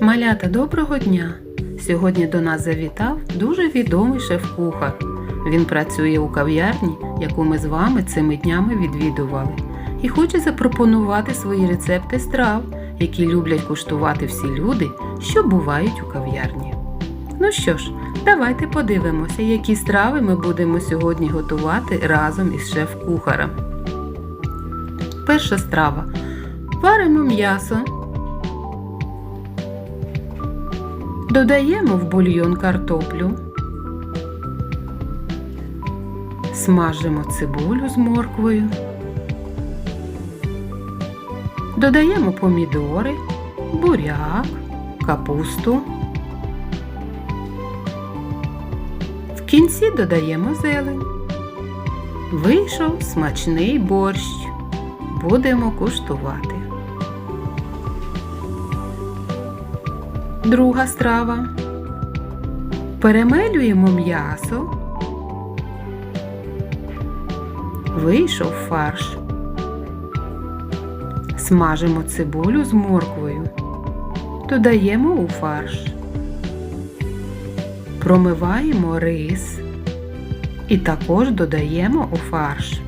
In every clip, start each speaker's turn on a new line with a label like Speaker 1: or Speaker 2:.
Speaker 1: Малята, доброго дня! Сьогодні до нас завітав дуже відомий шеф-кухар. Він працює у кав'ярні, яку ми з вами цими днями відвідували, і хоче запропонувати свої рецепти страв, які люблять куштувати всі люди, що бувають у кав'ярні. Ну що ж, давайте подивимося, які страви ми будемо сьогодні готувати разом із шеф-кухарем. Перша страва. Варимо м'ясо. Додаємо в бульйон картоплю. Смажимо цибулю з морквою. Додаємо помідори, буряк, капусту. В кінці додаємо зелень. Вийшов смачний борщ. Будемо куштувати. Друга страва. Перемелюємо м'ясо. Вийшов фарш. Смажимо цибулю з морквою. Додаємо у фарш. Промиваємо рис і також додаємо у фарш.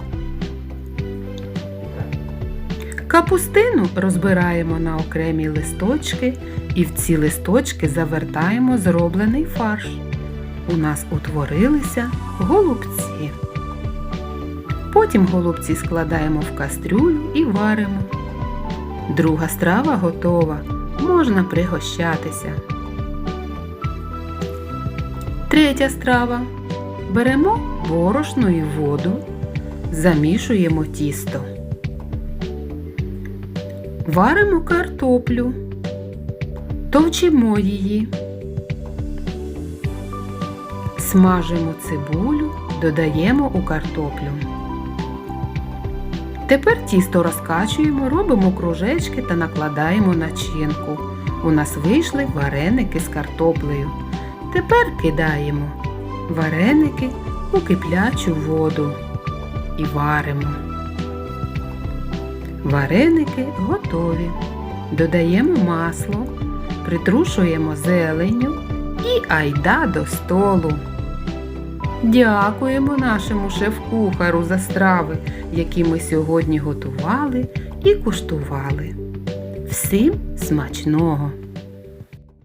Speaker 1: Капустину розбираємо на окремі листочки і в ці листочки завертаємо зроблений фарш. У нас утворилися голубці. Потім голубці складаємо в кастрюлю і варимо. Друга страва готова. Можна пригощатися. Третя страва. Беремо борошно і воду, замішуємо тісто. Варимо картоплю, товчимо її, смажимо цибулю, додаємо у картоплю. Тепер тісто розкачуємо, робимо кружечки та накладаємо начинку. У нас вийшли вареники з картоплею. Тепер кидаємо вареники у киплячу воду і варимо. Вареники готові. Додаємо масло, притрушуємо зеленню і айда до столу. Дякуємо нашому шеф-кухару за страви, які ми сьогодні готували і куштували. Всім смачного!